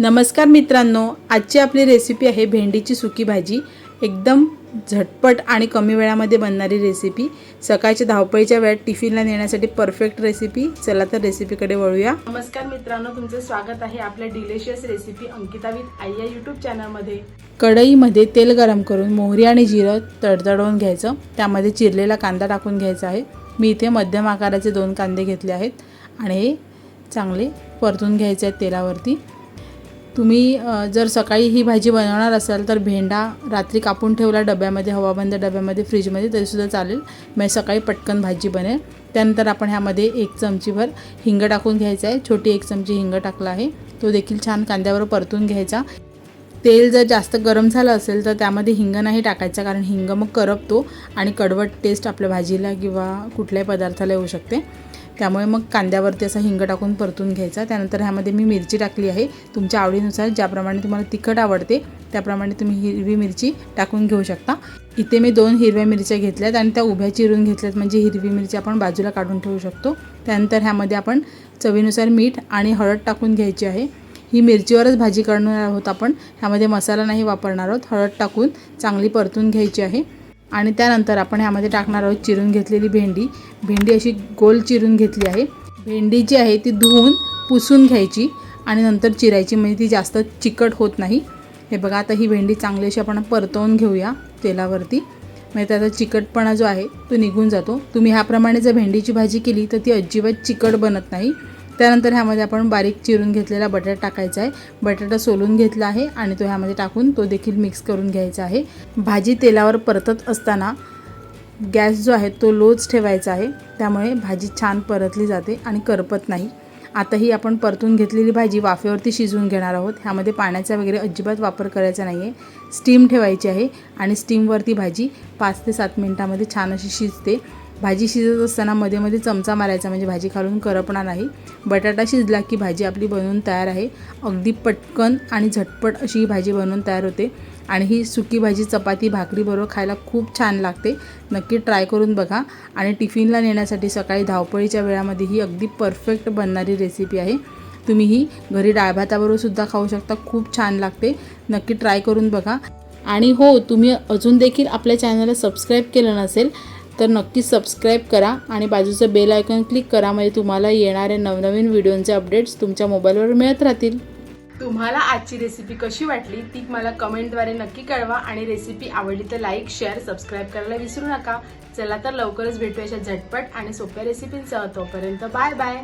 नमस्कार मित्रांनो आजची आपली रेसिपी आहे भेंडीची सुकी भाजी. एकदम झटपट आणि कमी वेळामध्ये बनणारी रेसिपी सकाळच्या धावपळीच्या वेळात टिफिनला नेण्यासाठी परफेक्ट रेसिपी चला तर रेसिपीकडे वळूया. नमस्कार मित्रांनो तुमचं स्वागत आहे आपल्या डिलिशियस रेसिपी अंकिता विथ आई या यूट्यूब चॅनलमध्ये कढईमध्ये तेल गरम करून मोहरी आणि जिरं तडतडवून घ्यायचं. त्यामध्ये चिरलेला कांदा टाकून घ्यायचा आहे. मी इथे मध्यम आकाराचे दोन कांदे घेतले आहेत आणि हे चांगले परतून घ्यायचे आहेत तेलावरती. तुम्ही जर सकाळी ही भाजी बनवणार असाल तर भेंडा रात्री कापून ठेवला डब्यामध्ये हवाबंद डब्यामध्ये फ्रीजमध्ये तरीसुद्धा चालेल. मग सकाळी पटकन भाजी बनेल. त्यानंतर आपण ह्यामध्ये एक चमचीभर हिंग टाकून घ्यायचा आहे. छोटी एक चमची हिंग टाकला आहे. तो देखील छान कांद्यावर परतून घ्यायचा. तेल जर जास्त गरम झालं असेल तर त्यामध्ये हिंग नाही टाकायचा कारण हिंग मग करपतो आणि कडवट टेस्ट आपल्या भाजीला किंवा कुठल्याही पदार्थाला येऊ शकते. त्यामुळे मग कांद्यावरती असा हिंग टाकून परतून घ्यायचा. त्यानंतर ह्यामध्ये मी मिरची टाकली आहे. तुमच्या आवडीनुसार ज्याप्रमाणे तुम्हाला तिखट आवडते त्याप्रमाणे तुम्ही हिरवी मिरची टाकून घेऊ शकता. इथे मी दोन हिरव्या मिरच्या घेतल्यात आणि त्या उभ्या चिरून घेतल्यात. म्हणजे हिरवी मिरची आपण बाजूला काढून ठेवू शकतो. त्यानंतर ह्यामध्ये आपण चवीनुसार मीठ आणि हळद टाकून घ्यायची आहे. ही मिरचीवरच भाजी करणार आहोत आपण. ह्यामध्ये मसाला नाही वापरणार आहोत. हळद टाकून चांगली परतून घ्यायची आहे. आणि त्यानंतर आपण ह्यामध्ये टाकणार आहोत चिरून घेतलेली भेंडी. भेंडी अशी गोल चिरून घेतली आहे. भेंडी जी आहे ती धुवून पुसून घ्यायची आणि नंतर चिरायची म्हणजे ती जास्त चिकट होत नाही. हे बघा आता ही भेंडी चांगली अशी आपण परतवून घेऊया तेलावरती. म्हणजे त्याचा चिकटपणा जो आहे तो निघून जातो. तुम्ही ह्याप्रमाणे जर भेंडीची भाजी केली तर ती अजिबात चिकट बनत नाही. त्यानंतर ह्यामध्ये आपण बारीक चिरून घेतलेला बटाटा टाकायचा आहे. बटाटा सोलून घेतला आहे आणि तो ह्यामध्ये टाकून तो देखील मिक्स करून घ्यायचा आहे. भाजी तेलावर परतत असताना गॅस जो आहे तो लोच ठेवायचा आहे. त्यामुळे भाजी छान परतली जाते आणि करपत नाही. आता ही आपण परतून घेतलेली भाजी वाफेवरती शिजवून घेणार आहोत. ह्यामध्ये पाण्याचा वगैरे अजिबात वापर करायचा नाही आहे स्टीम ठेवायची आहे आणि स्टीमवरती भाजी पाच ते सात मिनटामध्ये छान अशी शिजते. भाजी शिजत असताना मध्ये मध्ये चमचा मारायचा म्हणजे भाजी खालून करपणार नाही. बटाटा शिजला की भाजी आपली बनवून तयार आहे. अगदी पटकन आणि झटपट अशी ही भाजी बनवून तयार होते. आणि ही सुकी भाजी चपाती भाकरीबरोबर खायला खूप छान लागते. नक्की ट्राय करून बघा. आणि टिफिनला नेण्यासाठी सकाळी धावपळीच्या वेळामध्ये ही अगदी परफेक्ट बनणारी रेसिपी आहे. तुम्ही ही घरी डाळभाताबरोबर सुद्धा खाऊ शकता. खूप छान लागते. नक्की ट्राय करून बघा. आणि हो तुम्ही अजून देखील आपल्या चॅनलला सबस्क्राईब केलं नसेल तर नक्की सबस्क्राईब करा आणि बाजूचं बेल आयकॉन क्लिक करा म्हणजे तुम्हाला येणाऱ्या नवनवीन व्हिडिओचे अपडेट्स तुमच्या मोबाईलवर मिळत राहतील. तुम्हाला आजची रेसिपी कशी वाटली ती मला कमेंटद्वारे नक्की कळवा आणि रेसिपी आवडली तर लाईक शेअर सबस्क्राईब करायला विसरू नका. चला तर लवकरच भेटूया अशा झटपट आणि सोप्या रेसिपींसह तोपर्यंत बाय बाय